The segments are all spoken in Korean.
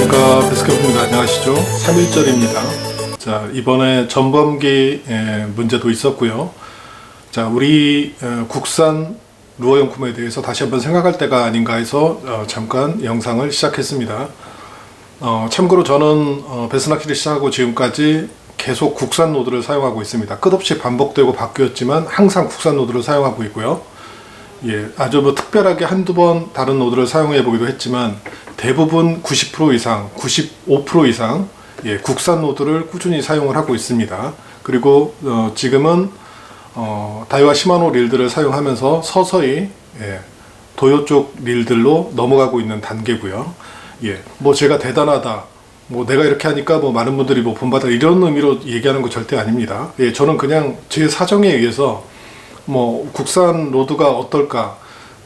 안녕하십니까 베스캠프입니다 안녕하시죠? 3일절입니다. 자 이번에 전범기 에, 문제도 있었고요. 자 우리 에, 국산 루어용품에 대해서 다시 한번 생각할 때가 아닌가 해서 어, 잠깐 영상을 시작했습니다. 어, 참고로 저는 어, 베스나키를 시작하고 지금까지 계속 국산 노드를 사용하고 있습니다. 끝없이 반복되고 바뀌었지만 항상 국산 노드를 사용하고 있고요. 예, 아주 뭐 특별하게 한두 번 다른 노드를 사용해 보기도 했지만 대부분 90% 이상, 95% 이상 예, 국산 노드를 꾸준히 사용을 하고 있습니다. 그리고 어, 지금은 어, 다이와 시마노 릴들을 사용하면서 서서히 예, 도요 쪽 릴들로 넘어가고 있는 단계고요. 예, 뭐 제가 대단하다. 뭐 내가 이렇게 하니까 뭐 많은 분들이 뭐 본받아 이런 의미로 얘기하는 거 절대 아닙니다. 예, 저는 그냥 제 사정에 의해서 뭐 국산 로드가 어떨까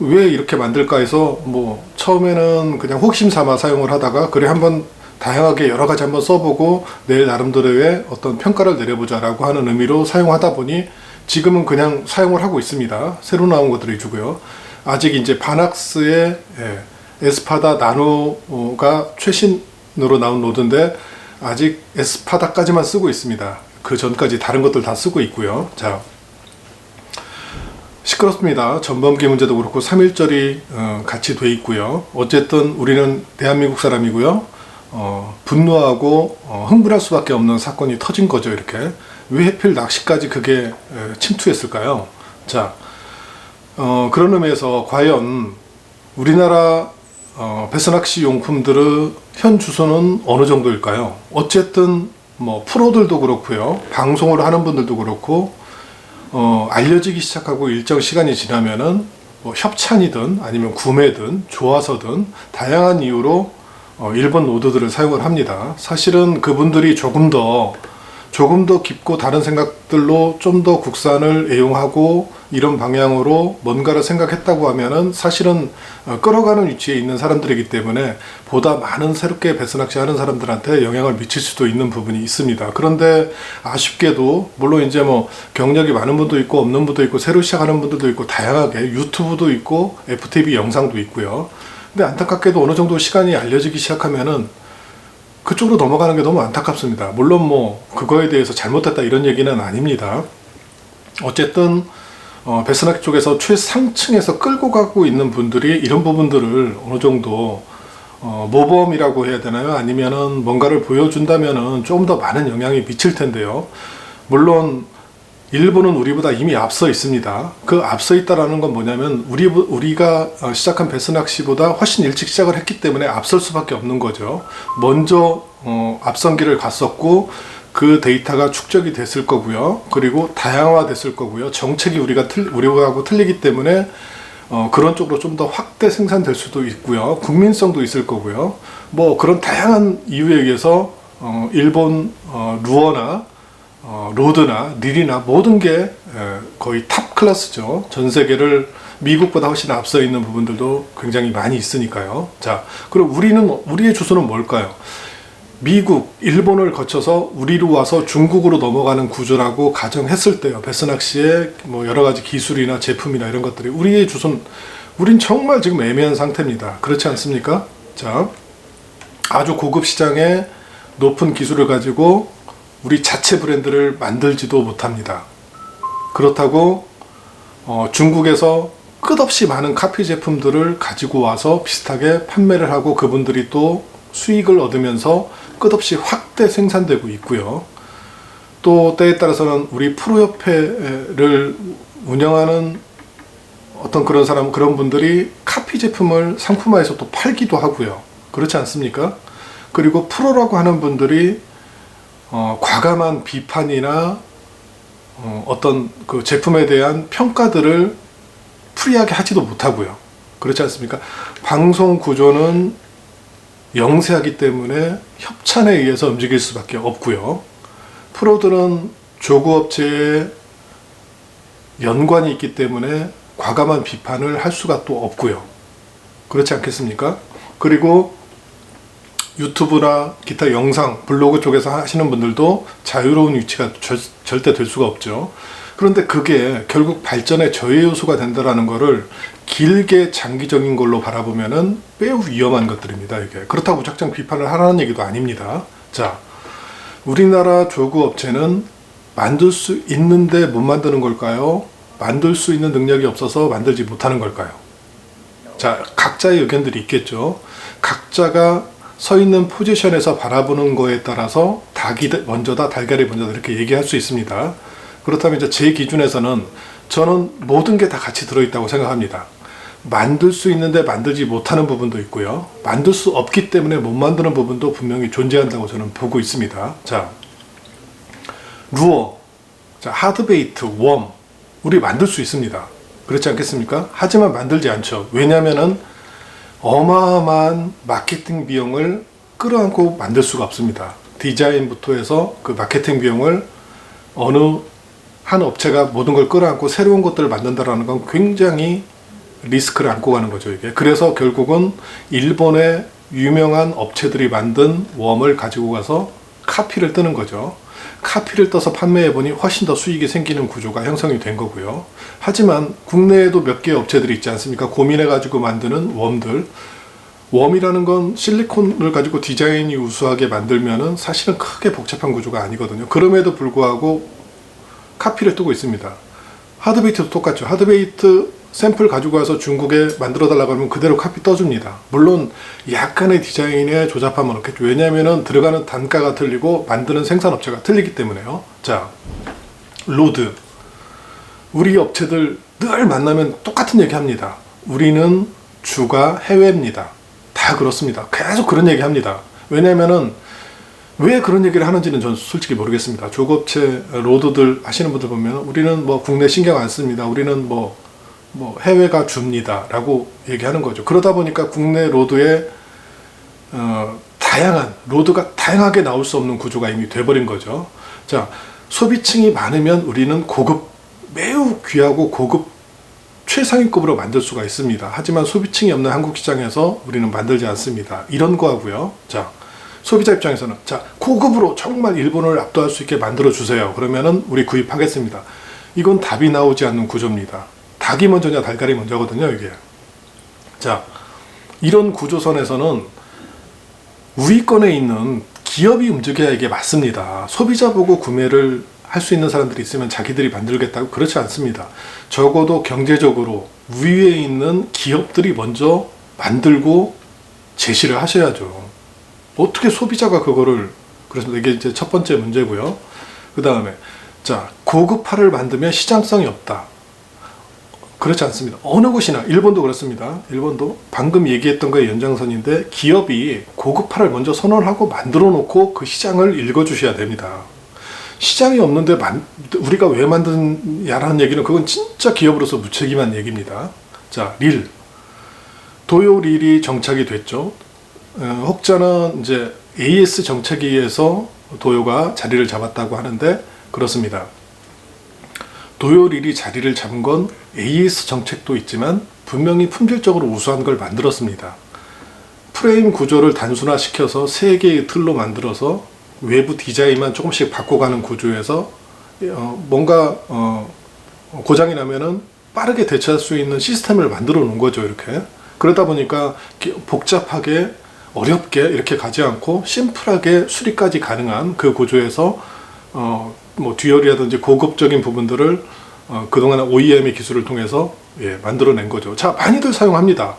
왜 이렇게 만들까 해서 뭐 처음에는 그냥 혹심 삼아 사용을 하다가 그래 한번 다양하게 여러 가지 한번 써보고 내 나름대로의 어떤 평가를 내려보자라고 하는 의미로 사용하다 보니 지금은 그냥 사용을 하고 있습니다. 새로 나온 것들이 주고요. 아직 이제 바낙스의 예, 에스파다 나노가 최신으로 나온 로드인데 아직 에스파다까지만 쓰고 있습니다. 그 전까지 다른 것들 다 쓰고 있고요. 자, 시끄럽습니다. 전범기 문제도 그렇고 3.1절이 어, 같이 돼 있고요. 어쨌든 우리는 대한민국 사람이고요. 어, 분노하고 어, 흥분할 수밖에 없는 사건이 터진 거죠. 이렇게 왜 하필 낚시까지 그게 에, 침투했을까요? 자, 어, 그런 의미에서 과연 우리나라 어, 배스낚시 용품들의 현 주소는 어느 정도일까요? 어쨌든 뭐 프로들도 그렇고요. 방송을 하는 분들도 그렇고 어, 알려지기 시작하고 일정 시간이 지나면은 뭐 협찬이든 아니면 구매든 좋아서든 다양한 이유로 어, 일본 노드들을 사용을 합니다. 사실은 그분들이 조금 더 조금 더 깊고 다른 생각들로 좀 더 국산을 애용하고 이런 방향으로 뭔가를 생각했다고 하면은 사실은 어, 끌어가는 위치에 있는 사람들이기 때문에 보다 많은 새롭게 배스낚시 하는 사람들한테 영향을 미칠 수도 있는 부분이 있습니다. 그런데 아쉽게도 물론 이제 뭐 경력이 많은 분도 있고 없는 분도 있고 새로 시작하는 분들도 있고 다양하게 유튜브도 있고 FTV 영상도 있고요. 근데 안타깝게도 어느 정도 시간이 알려지기 시작하면은 그쪽으로 넘어가는 게 너무 안타깝습니다. 물론 뭐 그거에 대해서 잘못됐다 이런 얘기는 아닙니다. 어쨌든 어, 베스나키 쪽에서 최상층에서 끌고 가고 있는 분들이 이런 부분들을 어느 정도 어, 모범이라고 해야 되나요? 아니면은 뭔가를 보여준다면은 좀더 많은 영향이 미칠 텐데요. 물론 일본은 우리보다 이미 앞서 있습니다. 그 앞서 있다라는 건 뭐냐면 우리 우리가 어, 시작한 배스 낚시보다 훨씬 일찍 시작을 했기 때문에 앞설 수밖에 없는 거죠. 먼저 어, 앞선기를 갔었고 그 데이터가 축적이 됐을 거고요. 그리고 다양화 됐을 거고요. 정책이 우리가 틀 우리하고 틀리기 때문에 어, 그런 쪽으로 좀 더 확대 생산될 수도 있고요. 국민성도 있을 거고요. 뭐 그런 다양한 이유에 의해서 어, 일본 어, 루어나 어, 로드나 릴이나 모든 게 에, 거의 탑 클래스죠. 전 세계를 미국보다 훨씬 앞서 있는 부분들도 굉장히 많이 있으니까요. 자, 그럼 우리는 우리의 주소는 뭘까요? 미국, 일본을 거쳐서 우리로 와서 중국으로 넘어가는 구조라고 가정했을 때요. 베스낚시의 뭐 여러 가지 기술이나 제품이나 이런 것들이 우리의 주소는 우린 정말 지금 애매한 상태입니다. 그렇지 않습니까? 자, 아주 고급 시장에 높은 기술을 가지고 우리 자체 브랜드를 만들지도 못합니다. 그렇다고 어, 중국에서 끝없이 많은 카피 제품들을 가지고 와서 비슷하게 판매를 하고 그분들이 또 수익을 얻으면서 끝없이 확대 생산되고 있고요. 또 때에 따라서는 우리 프로협회를 운영하는 어떤 그런 사람 그런 분들이 카피 제품을 상품화해서 또 팔기도 하고요. 그렇지 않습니까? 그리고 프로라고 하는 분들이 어, 과감한 비판이나 어, 어떤 그 제품에 대한 평가들을 프리하게 하지도 못하고요. 그렇지 않습니까? 방송 구조는 영세하기 때문에 협찬에 의해서 움직일 수밖에 없고요. 프로들은 조구업체에 연관이 있기 때문에 과감한 비판을 할 수가 또 없고요. 그렇지 않겠습니까? 그리고 유튜브나 기타 영상, 블로그 쪽에서 하시는 분들도 자유로운 위치가 절, 절대 될 수가 없죠. 그런데 그게 결국 발전의 저해 요소가 된다라는 거를 길게 장기적인 걸로 바라보면은 매우 위험한 것들입니다. 이게 그렇다고 무작정 비판을 하라는 얘기도 아닙니다. 자, 우리나라 조구 업체는 만들 수 있는데 못 만드는 걸까요? 만들 수 있는 능력이 없어서 만들지 못하는 걸까요? 자, 각자의 의견들이 있겠죠. 각자가 서 있는 포지션에서 바라보는 거에 따라서 닭이 먼저다, 달걀이 먼저다 이렇게 얘기할 수 있습니다. 그렇다면 이제 제 기준에서는 저는 모든 게 다 같이 들어있다고 생각합니다. 만들 수 있는데 만들지 못하는 부분도 있고요. 만들 수 없기 때문에 못 만드는 부분도 분명히 존재한다고 저는 보고 있습니다. 자, 루어, 자, 하드베이트, 웜, 우리 만들 수 있습니다. 그렇지 않겠습니까? 하지만 만들지 않죠. 왜냐면은 어마어마한 마케팅 비용을 끌어안고 만들 수가 없습니다. 디자인부터 해서 그 마케팅 비용을 어느 한 업체가 모든 걸 끌어안고 새로운 것들을 만든다라는 건 굉장히 리스크를 안고 가는 거죠, 이게. 그래서 결국은 일본의 유명한 업체들이 만든 웜을 가지고 가서 카피를 뜨는 거죠. 카피를 떠서 판매해 보니 훨씬 더 수익이 생기는 구조가 형성이 된 거고요. 하지만 국내에도 몇 개의 업체들이 있지 않습니까? 고민해 가지고 만드는 웜들. 웜이라는 건 실리콘을 가지고 디자인이 우수하게 만들면은 사실은 크게 복잡한 구조가 아니거든요. 그럼에도 불구하고 카피를 뜨고 있습니다. 하드베이트도 똑같죠. 하드베이트 샘플 가지고 와서 중국에 만들어 달라고 하면 그대로 카피 떠줍니다. 물론 약간의 디자인에 조잡함은 없겠죠. 왜냐하면 들어가는 단가가 틀리고 만드는 생산업체가 틀리기 때문에요. 자, 로드. 우리 업체들 늘 만나면 똑같은 얘기 합니다. 우리는 주가 해외입니다. 다 그렇습니다. 계속 그런 얘기 합니다. 왜냐면은 왜 그런 얘기를 하는지는 저는 솔직히 모르겠습니다. 조업체 로드들 하시는 분들 보면 우리는 뭐 국내 신경 안 씁니다. 우리는 뭐, 뭐 해외가 줍니다. 라고 얘기하는 거죠. 그러다 보니까 국내 로드에 어, 다양한, 로드가 다양하게 나올 수 없는 구조가 이미 돼버린 거죠. 자, 소비층이 많으면 우리는 고급, 매우 귀하고 고급 최상위급으로 만들 수가 있습니다. 하지만 소비층이 없는 한국 시장에서 우리는 만들지 않습니다. 이런 거 하고요. 자, 소비자 입장에서는 자 고급으로 정말 일본을 압도할 수 있게 만들어 주세요. 그러면은 우리 구입하겠습니다. 이건 답이 나오지 않는 구조입니다. 닭이 먼저냐 달걀이 먼저거든요. 이게 자 이런 구조선에서는 우위권에 있는 기업이 움직여야 이게 맞습니다. 소비자 보고 구매를 할 수 있는 사람들이 있으면 자기들이 만들겠다고 그렇지 않습니다. 적어도 경제적으로 위에 있는 기업들이 먼저 만들고 제시를 하셔야죠. 어떻게 소비자가 그거를 그래서 이게 이제 첫 번째 문제고요. 그 다음에 자 고급화를 만들면 시장성이 없다. 그렇지 않습니다. 어느 곳이나 일본도 그렇습니다. 일본도 방금 얘기했던 거의 연장선인데 기업이 고급화를 먼저 선언하고 만들어 놓고 그 시장을 읽어 주셔야 됩니다. 시장이 없는데 만, 우리가 왜 만드냐라는 얘기는 그건 진짜 기업으로서 무책임한 얘기입니다. 자, 릴. 도요 릴이 정착이 됐죠. 어, 혹자는 이제 AS 정책에 의해서 도요가 자리를 잡았다고 하는데 그렇습니다. 도요 릴이 자리를 잡은 건 AS 정책도 있지만 분명히 품질적으로 우수한 걸 만들었습니다. 프레임 구조를 단순화시켜서 세 개의 틀로 만들어서 외부 디자인만 조금씩 바꿔가는 구조에서 어, 뭔가 어, 고장이 나면은 빠르게 대처할 수 있는 시스템을 만들어 놓은 거죠 이렇게 그러다 보니까 복잡하게 어렵게 이렇게 가지 않고 심플하게 수리까지 가능한 그 구조에서 어, 뭐 듀얼이라든지 고급적인 부분들을 어, 그동안 OEM의 기술을 통해서 예, 만들어낸 거죠. 자 많이들 사용합니다.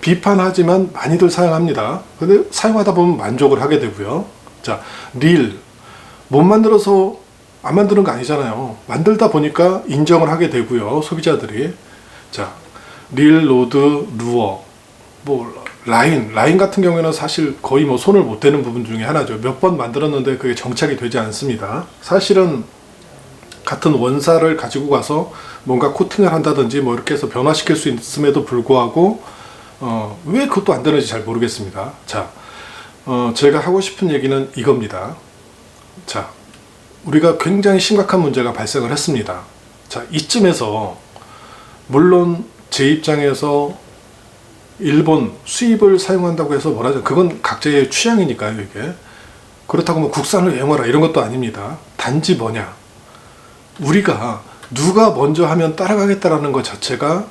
비판하지만 많이들 사용합니다. 근데 사용하다 보면 만족을 하게 되고요. 자, 릴. 못 만들어서 안 만드는 거 아니잖아요. 만들다 보니까 인정을 하게 되고요. 소비자들이. 자, 릴, 로드, 루어. 뭐, 라인. 라인 같은 경우에는 사실 거의 뭐 손을 못 대는 부분 중에 하나죠. 몇 번 만들었는데 그게 정착이 되지 않습니다. 사실은 같은 원사를 가지고 가서 뭔가 코팅을 한다든지 뭐 이렇게 해서 변화시킬 수 있음에도 불구하고 어, 왜 그것도 안 되는지 잘 모르겠습니다. 자, 어, 제가 하고 싶은 얘기는 이겁니다. 자, 우리가 굉장히 심각한 문제가 발생을 했습니다. 자, 이쯤에서 물론 제 입장에서 일본 수입을 사용한다고 해서 뭐라죠? 그건 각자의 취향이니까요, 이게. 그렇다고 뭐 국산을 애용하라 이런 것도 아닙니다. 단지 뭐냐? 우리가 누가 먼저 하면 따라가겠다라는 것 자체가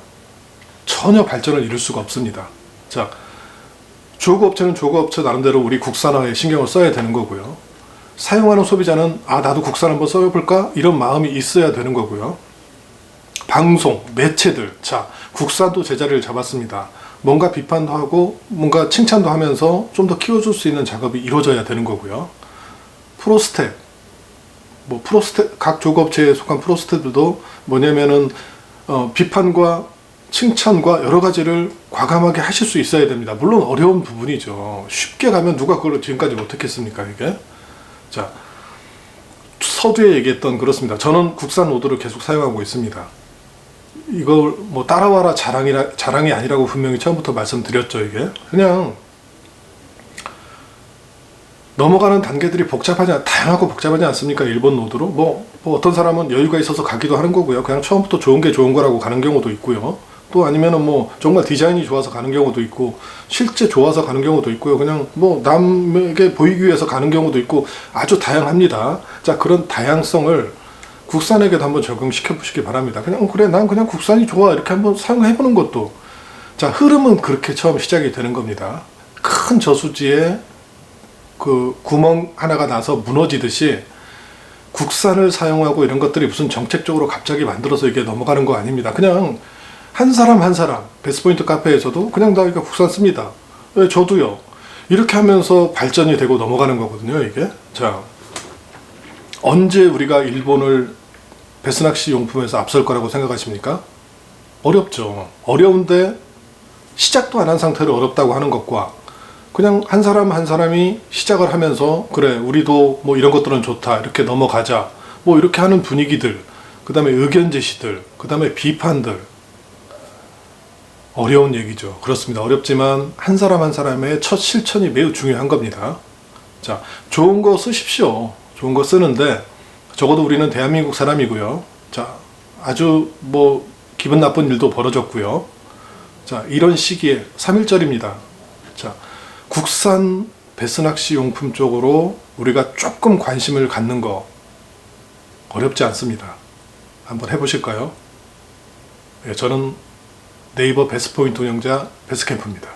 전혀 발전을 이룰 수가 없습니다. 자, 조그업체는 조그업체 나름대로 우리 국산화에 신경을 써야 되는 거고요. 사용하는 소비자는 아 나도 국산 한번 써볼까 이런 마음이 있어야 되는 거고요. 방송, 매체들, 자 국산도 제자리를 잡았습니다. 뭔가 비판도 하고 뭔가 칭찬도 하면서 좀 더 키워줄 수 있는 작업이 이루어져야 되는 거고요. 프로스텝, 뭐 프로스텝 각 조업체에 속한 프로스텝들도 뭐냐면은 어, 비판과 칭찬과 여러 가지를 과감하게 하실 수 있어야 됩니다. 물론 어려운 부분이죠. 쉽게 가면 누가 그걸 지금까지 못했겠습니까 이게? 자 서두에 얘기했던 그렇습니다. 저는 국산 노드를 계속 사용하고 있습니다. 이걸 뭐 따라와라 자랑이라 자랑이 아니라고 분명히 처음부터 말씀드렸죠 이게. 그냥 넘어가는 단계들이 복잡하지 않- 다양하고 복잡하지 않습니까 일본 노드로? 뭐, 뭐 어떤 사람은 여유가 있어서 가기도 하는 거고요. 그냥 처음부터 좋은 게 좋은 거라고 가는 경우도 있고요. 또 아니면은 뭐 정말 디자인이 좋아서 가는 경우도 있고 실제 좋아서 가는 경우도 있고요. 그냥 뭐 남에게 보이기 위해서 가는 경우도 있고 아주 다양합니다. 자 그런 다양성을 국산에게도 한번 적용시켜 보시기 바랍니다 그냥 어, 그래 난 그냥 국산이 좋아 이렇게 한번 사용해 보는 것도 자 흐름은 그렇게 처음 시작이 되는 겁니다 큰 저수지에 그 구멍 하나가 나서 무너지듯이 국산을 사용하고 이런 것들이 무슨 정책적으로 갑자기 만들어서 이게 넘어가는 거 아닙니다. 그냥 한 사람 한 사람 베스트포인트 카페에서도 그냥 다 이거 국산 씁니다. 예, 저도요. 이렇게 하면서 발전이 되고 넘어가는 거거든요. 이게 자 언제 우리가 일본을 베스낚시 용품에서 앞설 거라고 생각하십니까? 어렵죠. 어려운데 시작도 안 한 상태로 어렵다고 하는 것과 그냥 한 사람 한 사람이 시작을 하면서 그래 우리도 뭐 이런 것들은 좋다 이렇게 넘어가자 뭐 이렇게 하는 분위기들 그 다음에 의견 제시들 그 다음에 비판들. 어려운 얘기죠. 그렇습니다. 어렵지만 한 사람 한 사람의 첫 실천이 매우 중요한 겁니다. 자 좋은 거 쓰십시오. 좋은 거 쓰는데 적어도 우리는 대한민국 사람이고요 자 아주 뭐 기분 나쁜 일도 벌어졌고요 자 이런 시기에 3일절입니다 자 국산 베스낚시 용품 쪽으로 우리가 조금 관심을 갖는 거 어렵지 않습니다. 한번 해보실까요? 예, 저는 네이버 베스포인트 운영자 베스캠프입니다.